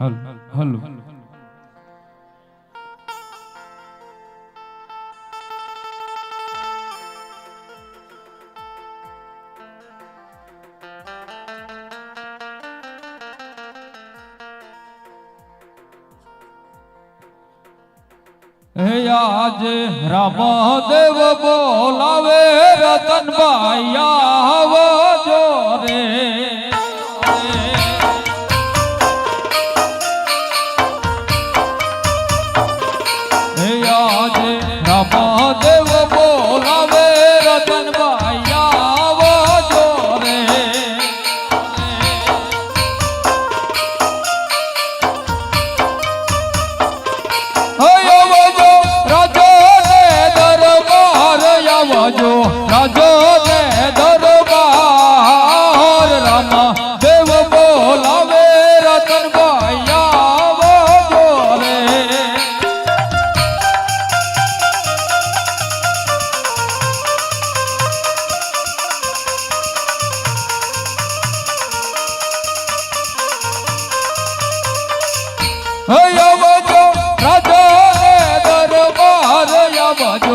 હલ હલો હે આજ રામદેવ બોલાવે રતનભાઈ આવજો свободе.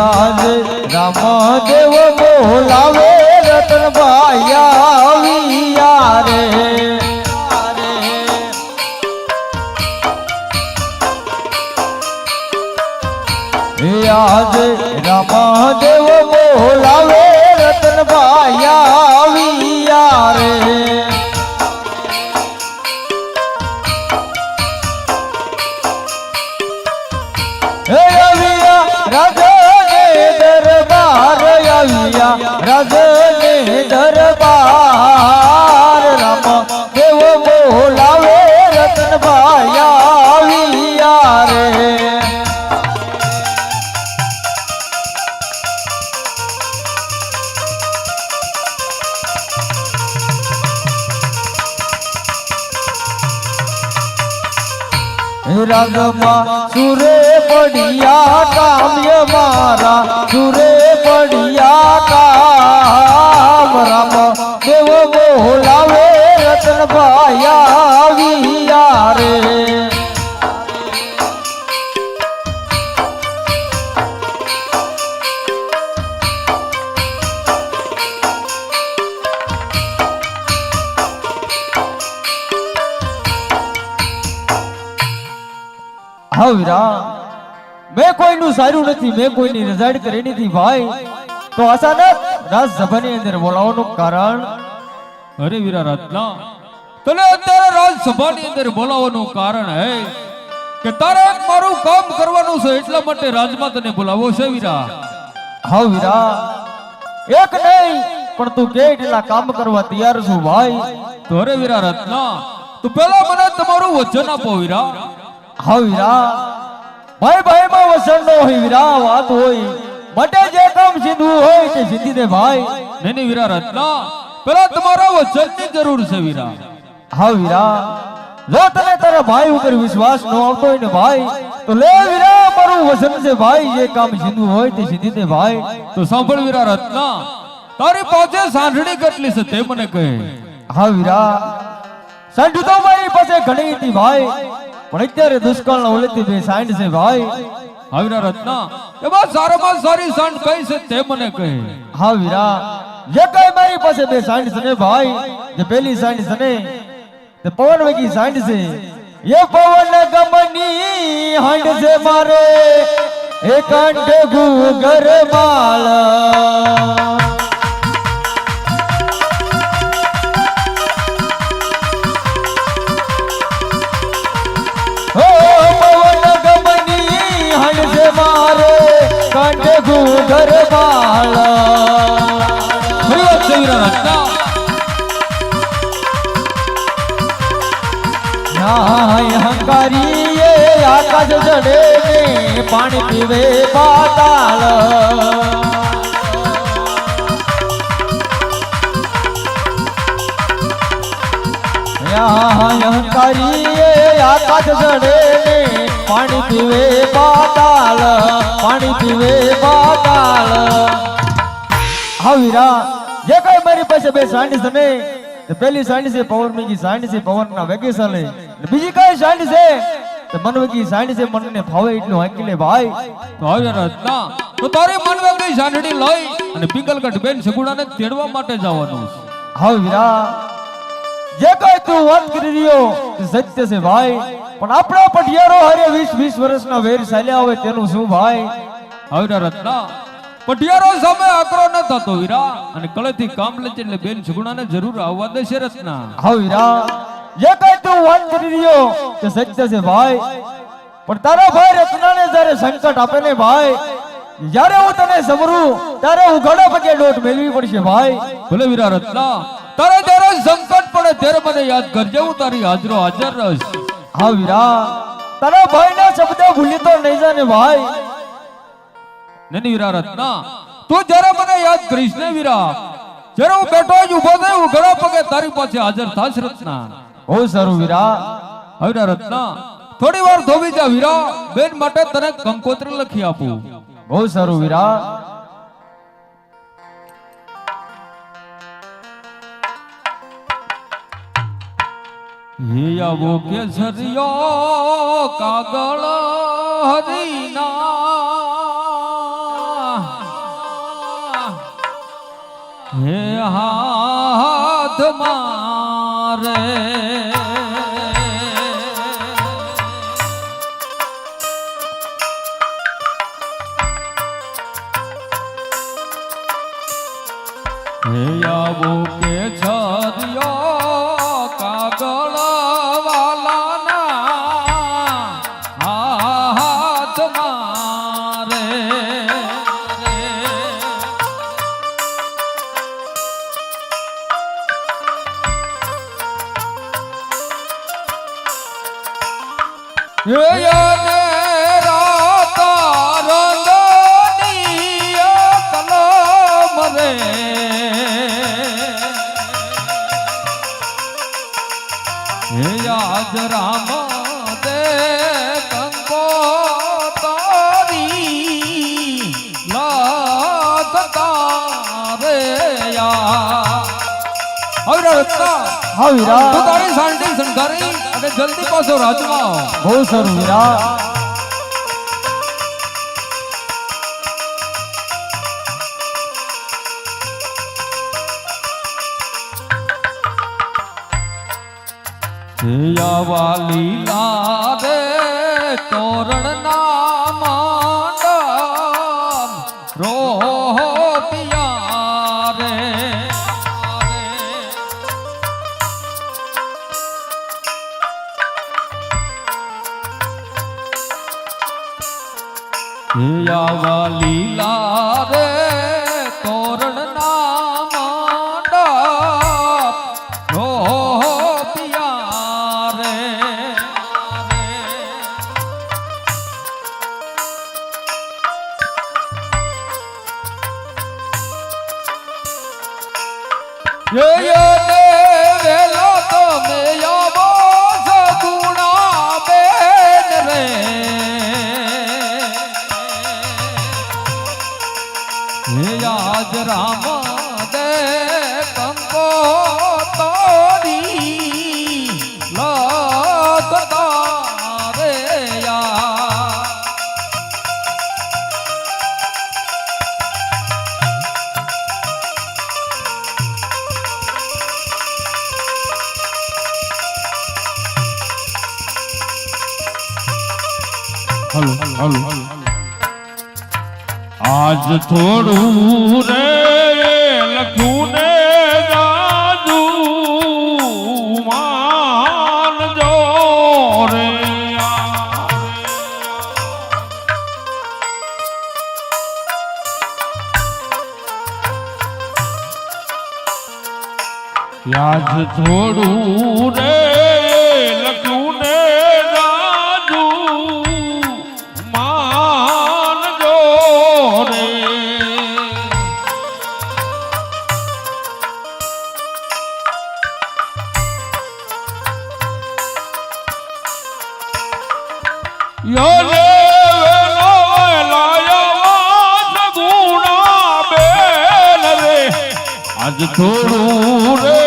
યાદ રામદેવ બોલાવે રતનભાઈ આવી યારે. યાદ રામદેવ રંગમાં સુરે પડ્યા કામ્ય મારા સુરે પડ્યા કામ હા વીરા મેં કોઈનું સારું નથી મેં કોઈની રજાડ કરી નથી ભાઈ. તો અચાનક રાજસભાની અંદર બોલાવવાનું કારણ? અરે વીરા રત્ના તને અત્યારે રાજસભાની અંદર બોલાવવાનું કારણ હે કે તારે મારું કામ કરવાનું છે એટલા માટે રાજમાં તને બોલાવો છે વીરા. હા વીરા. એક નહીં પણ તું કે એટલા કામ કરવા તૈયાર છું ભાઈ. તો અરે વીરા રત્ના તું પેલા મને તમારું વચન આપો વીરા. હા વીરા. ભાઈ ભાઈ માં નો હોય વીરા વાત હોય. માટે જે કામ સીધું હોય તે સીધી દે ભાઈ. નહીં નહીં વીરા રત્ના પેલા તમારા વચનની જરૂર છે વીરા. હા વીરા. જો તને તારા ભાઈ ઉપર વિશ્વાસ ન આવતો હોય ને ભાઈ તો લે વીરા મારું વસન છે ભાઈ. જે કામ સીધું હોય તે સીધી દે ભાઈ. તો સાંભળ વીરા રત્ના તારી પાસે સાંઠણી કેટલી છે તે મને કહે. હા વીરા. સંઠ તો મારી પાસે ઘણી હતી ભાઈ. પણ અત્યારે દુષ્કાળ ના ઓલેથી બે સાઈડ છે ભાઈ. હાવીરા રત્ના એમાં સારામાં સારી સાંડ કઈ છે તે મને કહે. હા વીરા જે કઈ મારી પાસે બે સાંડ છે ને ભાઈ. જે પેલી સાંડ છે ને તે પવન વેગી સાંડ છે. એ પવન ગમની હાંડ છે મારે. એ કંઠ ગુગર માળ કંઠ ગુગર માળ ખરી વાત છે વીરા રત્ના નાય હંકારી આકાશ જડે ને પાણી પીવે પાતાળ હંકારી આકાશ જડે ને પાણી પીવે પાતાળ પાણી પીવે પાતાળ હા વીરા જે કઈ મારી પાસે બે સાંડી છે ને પેલી સાંડી છે પવન મેગી સાંડી છે પવન ના વેકેશન બીજી કઈ સાંડી છે? તે મન વેગી સાંડી છે મનને ફાવે એટલું હાંકી લે ભાઈ. તો હાવીરા રત્ના તો તારે માનવા સાંડી લઈ અને પિંગલગઢ બેન સગુણાને તેડવા માટે જવાનું છે. હા વીરા જે કઈ તું વાત કરી રહ્યો સત્ય છે ભાઈ. પણ આપણા પટિયારો હારે 20 20 વર્ષના વેર ચાલ્યા હોય તેનું શું ભાઈ? હવે રત્ના પટિયારો સામે આકરો ન થતો વીરા. અને કળેથી કામ લે એટલે બેન સગુણાને જરૂર આવવા દેશે રત્ના. હા વીરા જે કઈ તું વાત કરી રહ્યો તે સત્ય છે ભાઈ. પણ તારા ભાઈ રત્નાને જ્યારે સંકટ આપે ને ભાઈ જ્યારે હું તને સમરું ત્યારે હું ઘણા પગે ડોટ મેળવી પડશે ભાઈ. ભલે વીરા રત્ના તારે જ્યારે સંકટ પડે ત્યારે મને યાદ કરજે હું તારી હાજરો હાજર રહીશ. હા વીરા તારા ભાઈના શબ્દ ભૂલી તો નહીં જાને ભાઈ. નની વીરા રત્ના. તું જ્યારે મને યાદ કરીશ ને વીરા. જ્યારે હું બેઠો જ ઊભો થઈ હું ઘણા પગે તારી પાસે હાજર થાશ રત્ના. બહુ સારું વીરા. હવે રત્ના. થોડી વાર ધોબી જા વીરા. બેન માટે તને કંકોત્રી લખી આપું. બહુ સારું વીરા. હે કે કેસરિયો કાગળ હરીના. હે હાથ મારે યને રાતા રંગની કલમ રે હે રામ હવે રસ્તા. હા તું વીરા તારી સાંડી શણગારી અને જલ્દી પાછો રાજમાં. બહુ સારું વીરા વાલી દે તોરણ રામ દે કંકો તોરી લારે આજ થોડું રે યાદ થોડું રે લખું ને જાજુ માનજો રે. થોડું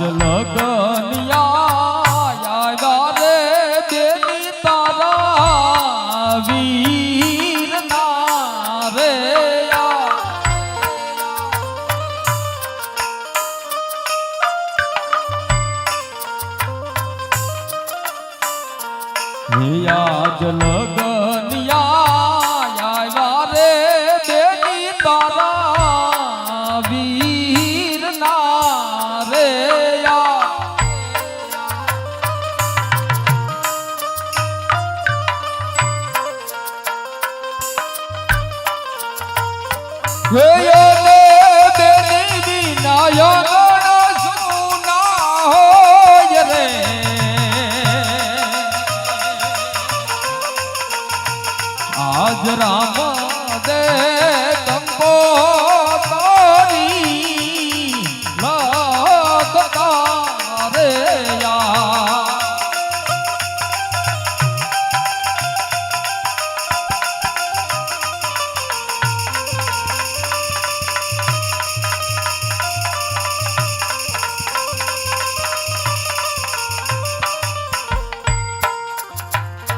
આજ લગનિયા રે બેની તારા વીર રે આજ લગનિયા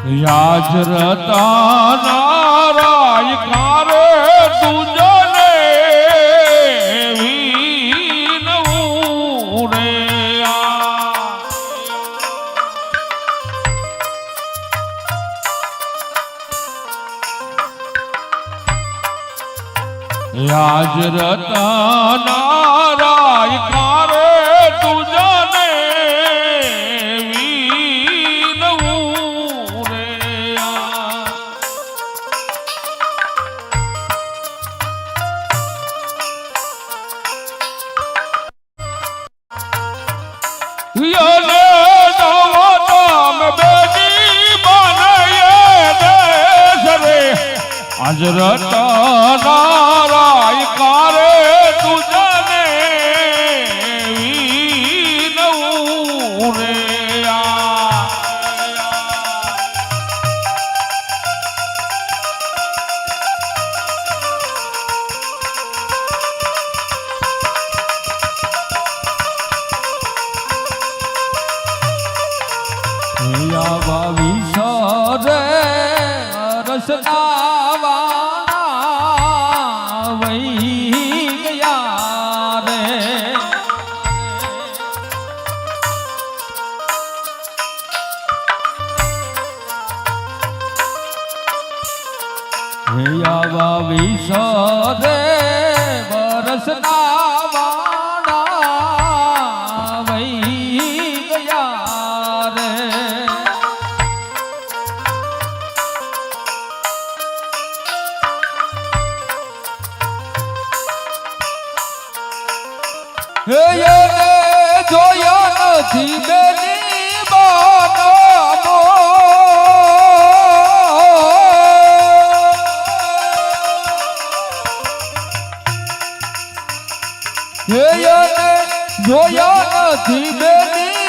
યાજ રતા નારાય કારે તુજને વીનવું યાજ રતા હે જોયા નથી બેની બાનો હે બે